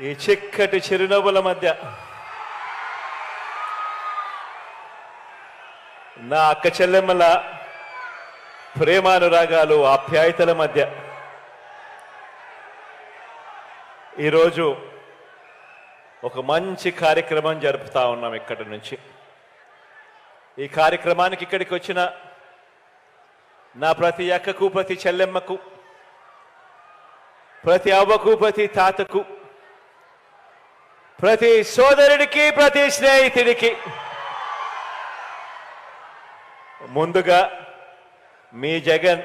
ఈ చిక్కటి చిరునవ్వుల మధ్య నా అక్క చెల్లెమ్మల ప్రేమానురాగాలు ఆప్యాయతల మధ్య ఈరోజు ఒక మంచి కార్యక్రమం జరుపుతా ఉన్నాం ఇక్కడి నుంచి. ఈ కార్యక్రమానికి ఇక్కడికి వచ్చిన నా ప్రతి అక్కకు ప్రతి చెల్లెమ్మకు ప్రతి అవ్వకు ప్రతి తాతకు ప్రతి సోదరుడికి ప్రతి స్నేహితుడికి ముందుగా మీ జగన్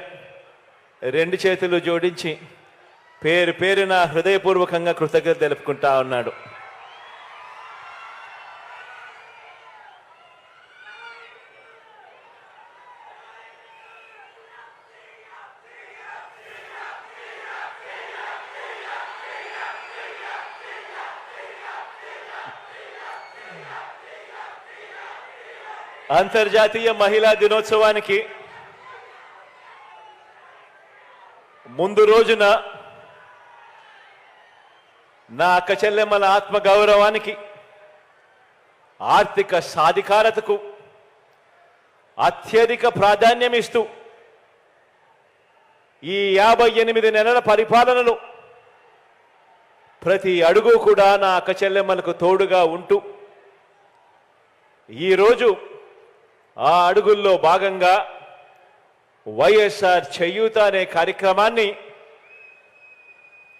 రెండు చేతులు జోడించి పేరు పేరున హృదయపూర్వకంగా కృతజ్ఞత తెలుపుకుంటా ఉన్నాడు. అంతర్జాతీయ మహిళా దినోత్సవానికి ముందు రోజున నా అక్క చెల్లెమ్మల ఆత్మ గౌరవానికి ఆర్థిక సాధికారతకు అత్యధిక ప్రాధాన్యం ఇస్తూ ఈ యాభై ఎనిమిది నెలల పరిపాలనలో ప్రతి అడుగు కూడా నా అక్క చెల్లెమ్మలకు తోడుగా ఉంటూ ఈరోజు ఆ అడుగుల్లో భాగంగా వైఎస్ఆర్ చేయూత అనే కార్యక్రమాన్ని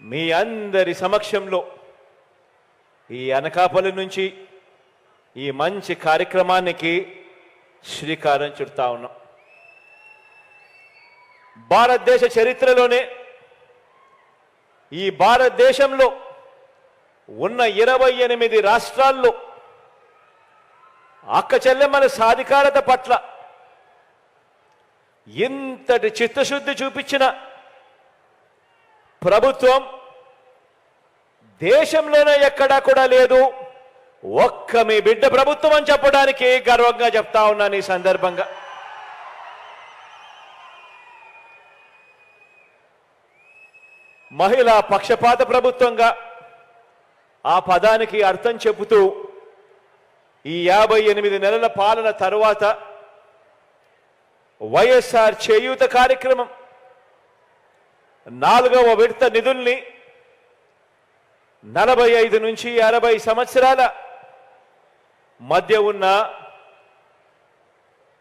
మీ అందరి సమక్షంలో ఈ అనకాపల్లి నుంచి ఈ మంచి కార్యక్రమానికి శ్రీకారం చుడతా ఉన్నాం. భారతదేశ చరిత్రలోనే ఈ భారతదేశంలో ఉన్న ఇరవై ఎనిమిది రాష్ట్రాల్లో అక్క చెల్లెమ్మల సాధికారత పట్ల ఇంతటి చిత్తశుద్ధి చూపించిన ప్రభుత్వం దేశంలోనే ఎక్కడా కూడా లేదు. ఒక్క మీ బిడ్డ ప్రభుత్వం అని చెప్పడానికి గర్వంగా చెప్తా ఉన్నాను ఈ సందర్భంగా. మహిళా పక్షపాత ప్రభుత్వంగా ఆ పదానికి అర్థం చెబుతూ ఈ యాభై ఎనిమిది నెలల పాలన తరువాత వైఎస్ఆర్ చేయూత కార్యక్రమం నాలుగవ విడత నిధుల్ని నలభై ఐదు నుంచి అరవై సంవత్సరాల మధ్య ఉన్న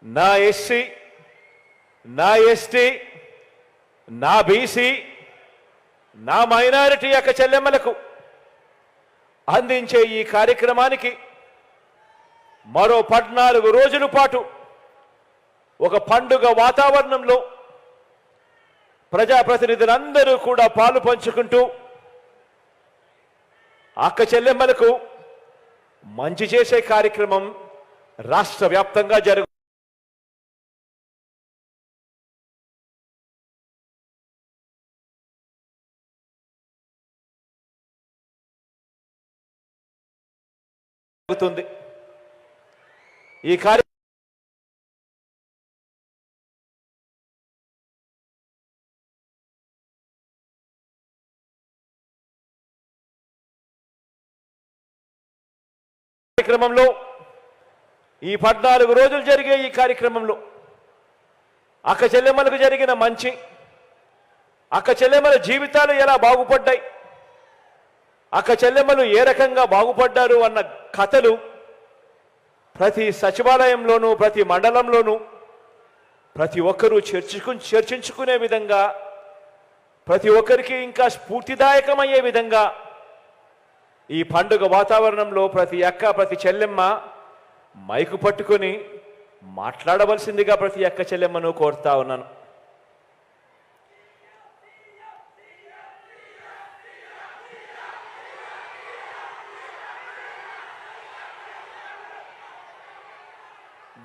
నా ఎస్సీ నా ఎస్టీ నా బీసీ నా మైనారిటీ యొక్క చెల్లెమ్మలకు అందించే ఈ కార్యక్రమానికి మరో పద్నాలుగు రోజుల పాటు ఒక పండుగ వాతావరణంలో ప్రజాప్రతినిధులందరూ కూడా పాలు పంచుకుంటూ అక్క చెల్లెమ్మలకు మంచి చేసే కార్యక్రమం రాష్ట్ర వ్యాప్తంగా జరుగు జరుగుతుంది. ఈ కార్య కార్యక్రమంలో ఈ పద్నాలుగు రోజులు జరిగే ఈ కార్యక్రమంలో అక్క చెల్లెమ్మలకు జరిగిన మంచి అక్క చెల్లెమ్మల జీవితాలు ఎలా బాగుపడ్డాయి అక్క చెల్లెమ్మలు ఏ రకంగా బాగుపడ్డారు అన్న కథలు ప్రతి సచివాలయంలోనూ ప్రతి మండలంలోనూ ప్రతి ఒక్కరూ చర్చకు చర్చించుకునే విధంగా ప్రతి ఒక్కరికి ఇంకా స్ఫూర్తిదాయకమయ్యే విధంగా ఈ పండుగ వాతావరణంలో ప్రతి అక్క ప్రతి చెల్లెమ్మ మైకు పట్టుకొని మాట్లాడవలసిందిగా ప్రతి అక్క చెల్లెమ్మను కోరుతా ఉన్నాను.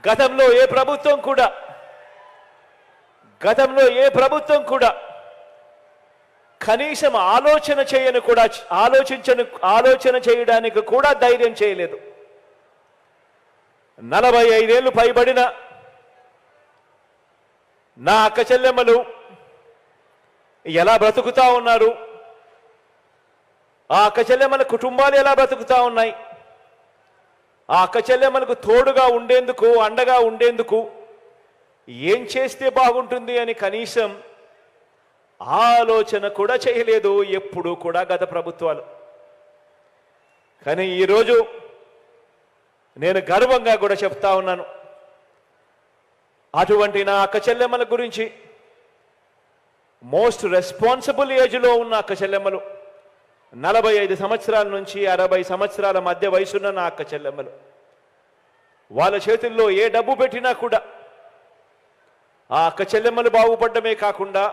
గతంలో ఏ ప్రభుత్వం కూడా గతంలో ఏ ప్రభుత్వం కూడా కనీసం ఆలోచన చేయను కూడా ఆలోచించను ఆలోచన చేయడానికి కూడా ధైర్యం చేయలేదు. నలభై ఐదేళ్ళు పైబడిన నా అక్క చెల్లెమ్మలు ఎలా బ్రతుకుతా ఉన్నారు? ఆ అక్క చెల్లెమ్మల కుటుంబాలు ఎలా బ్రతుకుతా ఉన్నాయి? ఆ అక్క మనకు తోడుగా ఉండేందుకు అండగా ఉండేందుకు ఏం చేస్తే బాగుంటుంది అని కనీసం ఆలోచన కూడా చేయలేదు ఎప్పుడు కూడా గత ప్రభుత్వాలు. కానీ ఈరోజు నేను గర్వంగా కూడా చెప్తా ఉన్నాను. అటువంటి నా అక్క చెల్లెమ్మల గురించి మోస్ట్ రెస్పాన్సిబుల్ ఏజ్లో ఉన్న అక్క చెల్లెమ్మలు నలభై ఐదు సంవత్సరాల నుంచి అరవై సంవత్సరాల మధ్య వయసున్న నా అక్క చెల్లెమ్మలు. వాళ్ళ చేతుల్లో ఏ డబ్బు పెట్టినా కూడా ఆ అక్క చెల్లెమ్మలు బాగుపడమే కాకుండా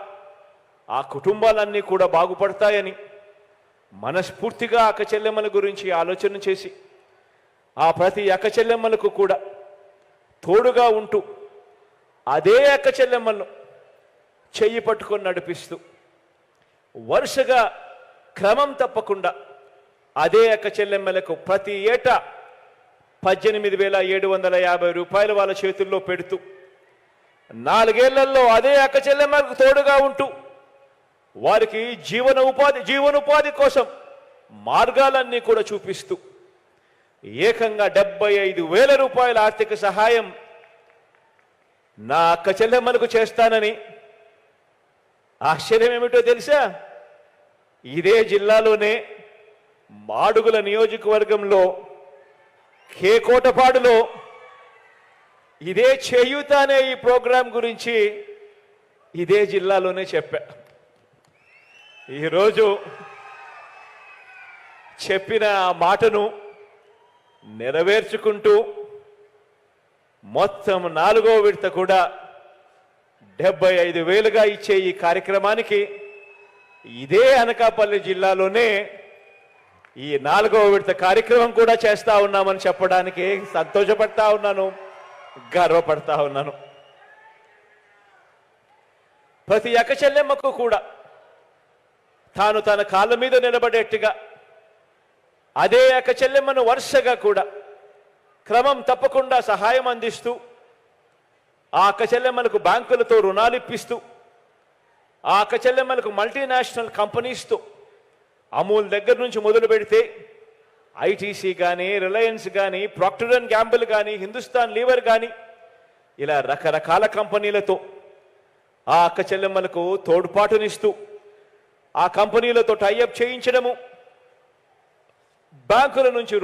ఆ కుటుంబాలన్నీ కూడా బాగుపడతాయని మనస్ఫూర్తిగా అక్క చెల్లెమ్మల గురించి ఆలోచన చేసి ఆ ప్రతి అక్క చెల్లెమ్మలకు కూడా తోడుగా ఉంటూ అదే అక్క చెల్లెమ్మలను చెయ్యి పట్టుకొని నడిపిస్తూ వరుసగా క్రమం తప్పకుండా అదే అక్క చెల్లెమ్మలకు ప్రతి ఏటా పద్దెనిమిది వేల ఏడు వందల యాభై రూపాయలు వాళ్ళ చేతుల్లో పెడుతూ నాలుగేళ్ళలో అదే అక్క చెల్లెమ్మలకు తోడుగా ఉంటూ వారికి జీవన ఉపాధి జీవనోపాధి కోసం మార్గాలన్నీ కూడా చూపిస్తూ ఏకంగా డెబ్బై ఐదు వేల రూపాయల ఆర్థిక సహాయం నా అక్క చెల్లెమ్మలకు చేస్తానని ఆశ్చర్యం ఏమిటో తెలుసా? ఇదే జిల్లాలోనే మాడుగుల నియోజకవర్గంలో కేకోటపాడులో ఇదే చేయూత అనే ఈ ప్రోగ్రాం గురించి ఇదే జిల్లాలోనే చెప్పా. ఈరోజు చెప్పిన ఆ మాటను నెరవేర్చుకుంటూ మొత్తం నాలుగో విడత కూడా డెబ్బై ఐదు వేలుగా ఇచ్చే ఈ కార్యక్రమానికి ఇదే అనకాపల్లి జిల్లాలోనే ఈ నాలుగవ విడత కార్యక్రమం కూడా చేస్తా ఉన్నామని చెప్పడానికి సంతోషపడతా ఉన్నాను గర్వపడతా ఉన్నాను. ప్రతి ఎకచెల్లెమ్మకు కూడా తాను తన కాళ్ళ మీద నిలబడేట్టుగా అదే ఎకచెల్లెమ్మను వరుసగా కూడా క్రమం తప్పకుండా సహాయం అందిస్తూ ఆ అక్కచెల్లెమ్మలకు బ్యాంకులతో రుణాలు ఇప్పిస్తూ ఆ అక్కచెల్లెమ్మలకు మల్టీనేషనల్ కంపెనీస్తో అమూల్ దగ్గర నుంచి మొదలు పెడితే ఐటీసీ కానీ రిలయన్స్ కానీ ప్రాక్టర్ అండ్ గ్యాంబుల్ కానీ హిందుస్థాన్ లీవర్ కానీ ఇలా రకరకాల కంపెనీలతో ఆ అక్క చెల్లెమ్మలకు తోడ్పాటునిస్తూ ఆ కంపెనీలతో టైఅప్ చేయించడము. బ్యాంకుల నుంచి